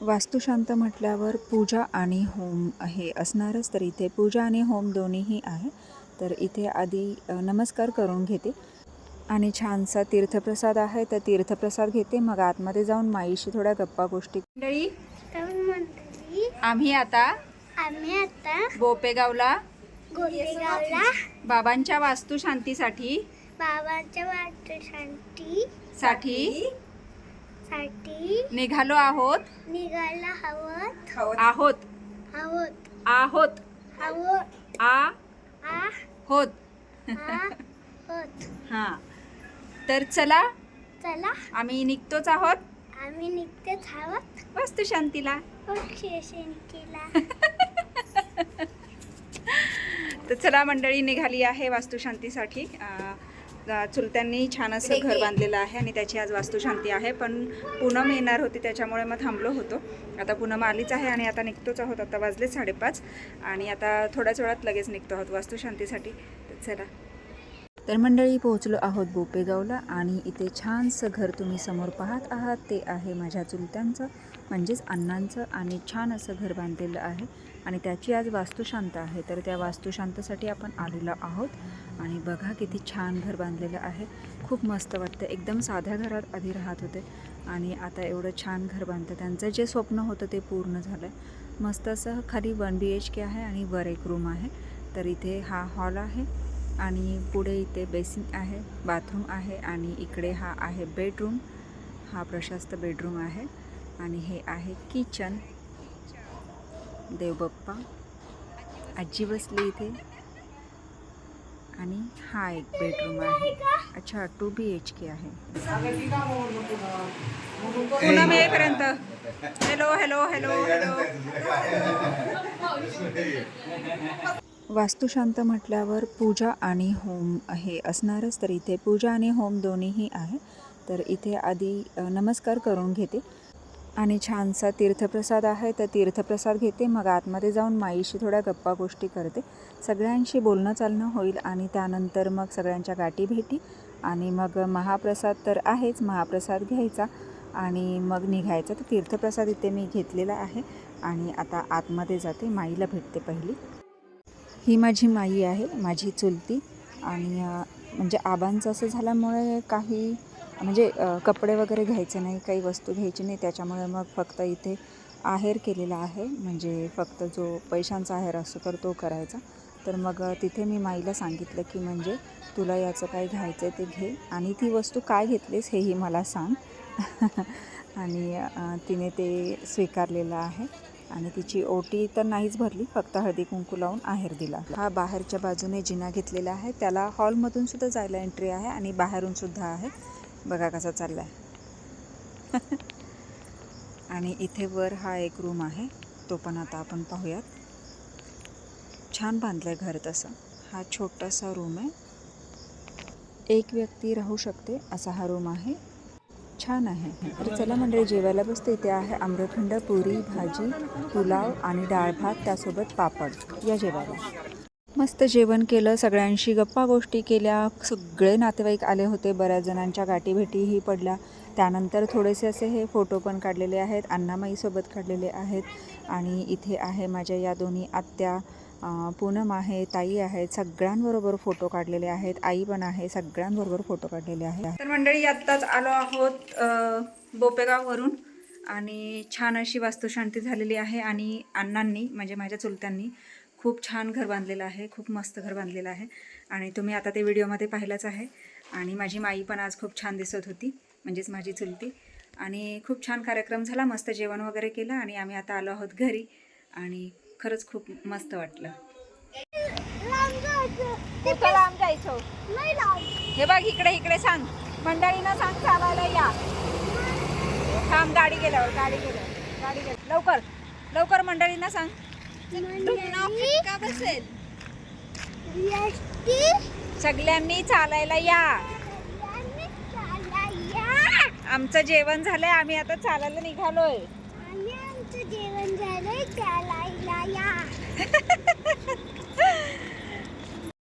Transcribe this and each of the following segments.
वास्तुशांत म्हटल्यावर पूजा आणि होम हे असणारच तर इथे पूजा आणि होम दोन्हीही आहे. तर इथे आधी नमस्कार करून घेते. आणि छानसा तीर्थप्रसाद आहे तर तीर्थप्रसाद घेते. मग आतमध्ये जाऊन माईशी थोड्या गप्पा गोष्टी मंडळी आम्ही आता आम्ही आता बोपेगावला बाबांच्या वास्तुशांतीसाठी बाबांच्या वाटशांती साठी साठी निघालो आहोत. निघायला हवं. आहोत. हवं आहोत. हवं आ. आ. होत. आ. होत. हा. तर चला. चला. आम्ही निघतोच आहोत. आम्ही निघतेच हवं वास्तुशांतीला शिवशंतीला तर चला मंडळी निघाली आहे वास्तुशांतीसाठी. चुलत्यांनी छान असं घर बांधलेलं आहे आणि त्याची आज वास्तुशांती आहे पण पूनम येणार होती त्याच्यामुळे मग थांबलो होतो. आता पूनम आलीच आहे आणि आता निघतोच आहोत आता वाजले साडेपाच आणि आता थोड्याच वेळात लगेच निघतो आहोत वास्तुशांतीसाठी. तर चला. तर मंडळी पोहोचलो आहोत बोपेगावला आणि इथे छानसं घर तुम्ही समोर पाहत आहात. ते आहे माझ्या चुलत्यांचं म्हणजेच अण्णांचं आणि छान असं घर बांधलेलं आहे आणि त्याची आज वास्तुशांत आहे. तर त्या वास्तुशांतासाठी आपण आलेलो आहोत आणि बघा किती छान घर बांधलेलं आहे. खूप मस्त वाटतं. एकदम साध्या घरात आधी राहत होते आणि आता एवढं छान घर बांधतं. त्यांचं जे स्वप्न होतं ते पूर्ण झालं आहे मस्त असं खाली वन बी एच के आहे आणि वर एक रूम आहे. तर इथे हा हॉल आहे. आणि पुढे इथे बेसिन आहे बाथरूम आहे आणि इकडे हा आहे बेडरूम. हा प्रशस्त बेडरूम आहे आणि हे आहे किचन. देवबाप्पा आजी बसली इथे. आणि हा एक बेडरूम आहे. अच्छा टू बी एच के आहे. पुन्हा हॅलो हॅलो हॅलो हॅलो वास्तुशांत म्हटल्यावर पूजा आणि होम हे असणारच तर इथे पूजा आणि होम दोन्हीही आहे. तर इथे आधी नमस्कार करून घेते. आणि छानसा तीर्थप्रसाद आहे तर तीर्थप्रसाद घेते. मग आतमध्ये जाऊन माईशी थोड्या गप्पा गोष्टी करते. सगळ्यांशी बोलणं चालणं होईल आणि त्यानंतर मग सगळ्यांच्या गाठी भेटी. आणि मग महाप्रसाद तर आहेच महाप्रसाद घ्यायचा. आणि मग निघायचं. तर तीर्थप्रसाद इथे मी घेतलेला आहे. आणि आता आतमध्ये जाते माईला भेटते पहिली. ही माझी माई आहे माझी चुलती. आणि म्हणजे आबांचं असं झाल्यामुळे काही म्हणजे कपडे वगैरे घ्यायचे नाही काही वस्तू घ्यायची नाही त्याच्यामुळे मग फक्त इथे आहेर केलेला आहे. म्हणजे फक्त जो पैशांचा आहेर असतो तर तो करायचा. तर मग तिथे मी माईला सांगितलं की म्हणजे तुला याचं काय घ्यायचं आहे ते घे. आणि ती वस्तू काय घेतलीस हेही मला सांग. आणि तिने ते स्वीकारलेलं आहे. आणि तिची ओटी तर नाहीच भरली फक्त हळदी कुंकू लावून आहेर दिला. हा बाहेरच्या बाजूने जिना घेतलेला आहे. त्याला हॉलमधून सुद्धा जायला एंट्री आहे आणि बाहेरून सुद्धा आहे. बघा कसा चालला आहे आणि इथे वर हा एक रूम आहे. तो पण आता आपण पाहूयात. छान बांधलं आहे घर तसं. हा छोटासा रूम आहे. एक व्यक्ती राहू शकते असा हा रूम आहे. छान आहे. तर चला मंडळी जेवायला बसते. इथे आहे आम्रखंड पुरी भाजी पुलाव आणि डाळ भात त्यासोबत पापड. या जेवायला. मस्त जेवण केलं. सगळ्यांशी गप्पा गोष्टी केल्या. सगळे नातेवाईक आले होते. बऱ्याच जणांच्या गाठीभेटीही पडल्या. त्यानंतर थोडेसे असे हे फोटो पण काढलेले आहेत. अण्णामाईसोबत काढलेले आहेत. आणि इथे आहे माझ्या या दोन्ही आत्या. पूनम आहे ताई आहेत सगळ्यांबरोबर फोटो काढलेले आहेत आई पण आहे सगळ्यांबरोबर फोटो काढलेले आहेत. तर मंडळी आत्ताच आलो आहोत बोपेगाववरून आणि छान अशी वास्तुशांती झालेली आहे आणि अण्णांनी म्हणजे माझ्या चुलत्यांनी खूप छान घर बांधलेलं आहे खूप मस्त घर बांधलेलं आहे आणि तुम्ही आता ते व्हिडिओमध्ये पाहिलंच आहे आणि माझी माई पण आज खूप छान दिसत होती म्हणजेच माझी चुलती. आणि खूप छान कार्यक्रम झाला मस्त जेवण वगैरे केलं आणि आम्ही आता आलो आहोत घरी आणि खरंच खूप मस्त वाटलं. लांब जायचं? हे बघ इकडे इकडे सांग. मंडळीनं सांग चालायला या. थांब गाडी गेल्यावर गाडी गेल्यावर गाडी गेल्यावर. लवकर लवकर मंडळींना सांग. का बसेल सगळ्यांनी चालायला या. आमचं जेवण झालंय आम्ही आता चालायला निघालोय आणि आमचं जेवण झालंय चालायला या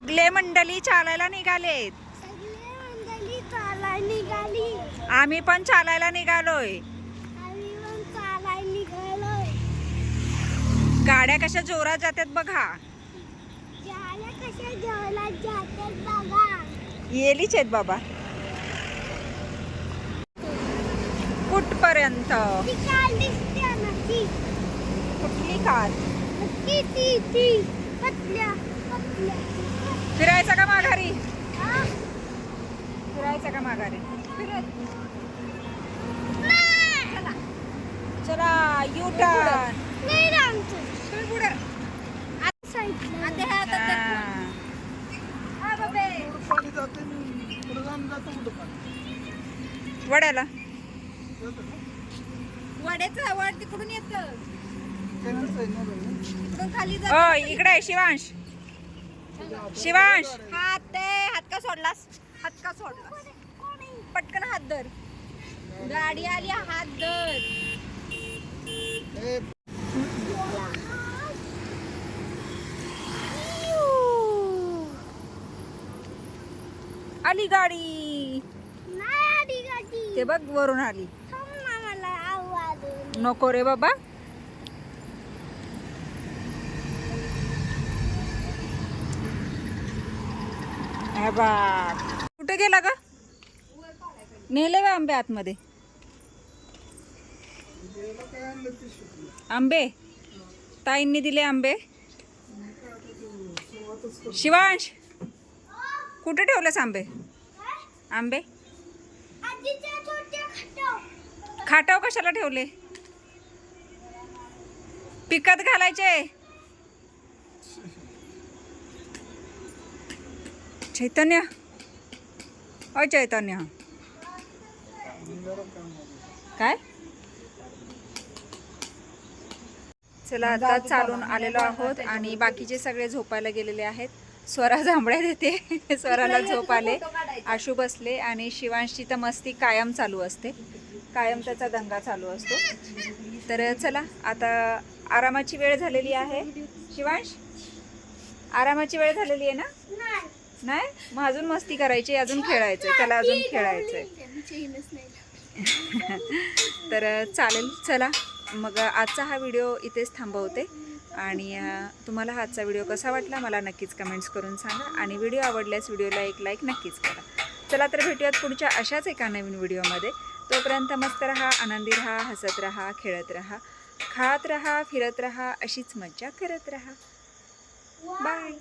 सगळे मंडळी चालायला निघालेत. निघाली आम्ही पण चालायला निघालोय. गाड्या कशा जोरात जातात बघा. झाल्या कशा येलीच आहेत बाबा. कुठपर्यंत? ती कुठली कार? ती ती ती. पतल्या पतल्या फिरायचं का माघारी? हा? फिरायचं का माघारी? चला. चला यू टर्न नाही रामचं साईडला पाणी जाते आणि पुढे जाऊन जातो कुठं पाणी. वड्याला. वड्याचं वड तिकडून येत. ओ इकडे आहे, शिवांश. शिवांश. हात ते हात का सोडलास? हात का सोडलास? पटकन हात धर. गाडी आली हात धर. ए, आली गाडी. नाही आली गाडी. ते बघ वरून आली. नको रे बाबा. हे बाप कुठे गेला का नेले का आंबे आतमध्ये. आंबे? ताईंनी दिले आंबे. शिवांश कुठे ठेवलेस आंबे? आंबे? खाटाव कशाला ठेवले? पिकत घालायचे. चैतन्य? अ चैतन्य. काय? चला आता चालून आलेलो आहोत आणि बाकीचे सगळे झोपायला गेलेले आहेत स्वरा जांभळ्या देते. स्वराला झोप आले. आशू बसले आणि शिवांशची तर मस्ती कायम चालू असते. कायम त्याचा दंगा चालू असतो. तर चला आता आरामाची वेळ झालेली आहे. शिवांश आरामाची वेळ झालेली आहे ना? नाही? मग अजून मस्ती करायची अजून खेळायचंय. त्याला अजून खेळायचंय. तर चालेल चला. मग आजचा हा व्हिडिओ इथेच थांबवते. आणि तुम्हाला हा आजचा व्हिडिओ कसा वाटला मला नक्कीच कमेंट्स करून सांगा. आणि व्हिडिओ आवडल्यास व्हिडिओला एक लाईक नक्कीच करा. चला तर भेटूयात पुढच्या अशाच एका नवीन व्हिडिओमध्ये. तोपर्यंत मस्त राहा आनंदी राहा हसत राहा खेळत राहा खात राहा फिरत राहा अशीच मज्जा करत राहा. बाय